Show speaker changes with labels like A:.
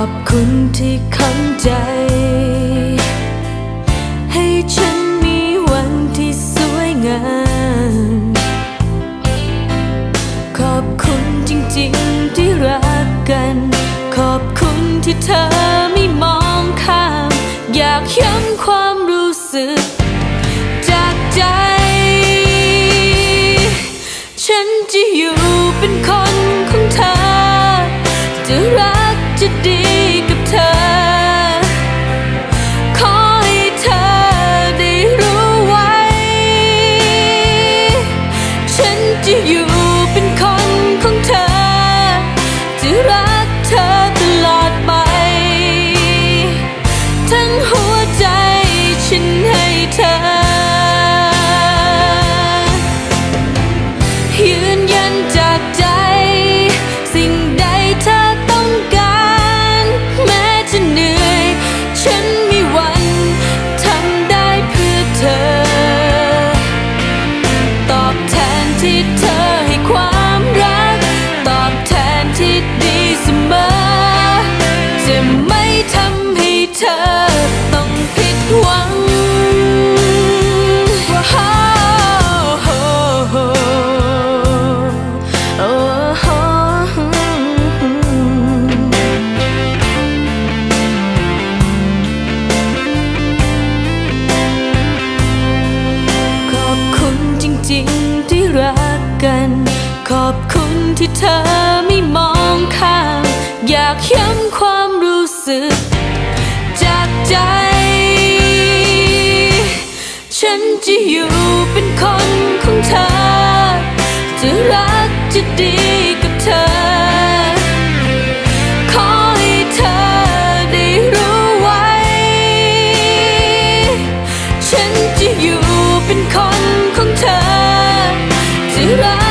A: อบคุณที่เข้าใจ ให้ฉันมีวันที่สวยงาม ขอบคุณจริงๆที่รักกัน ขอบคุณที่เธอไม่มองข้าม อยากย้ำความรู้สึก จากใจ ฉันจะ จะดีกับเธอ ขอให้เธอได้รู้ไว้ ฉันจะอยู่เป็นคนของเธอ จะรักเธอตลอดไป ทั้งหัวใจฉันให้เธอ ยืนยันใจ ที่เธอให้ความรัก ตอบแทนที่ดีเสมอ จะไม่ทำให้เธอต้องผิดหวังขอบคุณจริงๆที่รักกันข อบคุณที่เธอไม่มองข้าม อยากย้ำความรู้สึก จากใจ ฉันจะอยู่เป็นคนของเธอ จะรักจะดีกับเธอ ขอให้เธอได้รู้ไว้ ฉันจะอยู่เป็นคนของเธอ จะรัก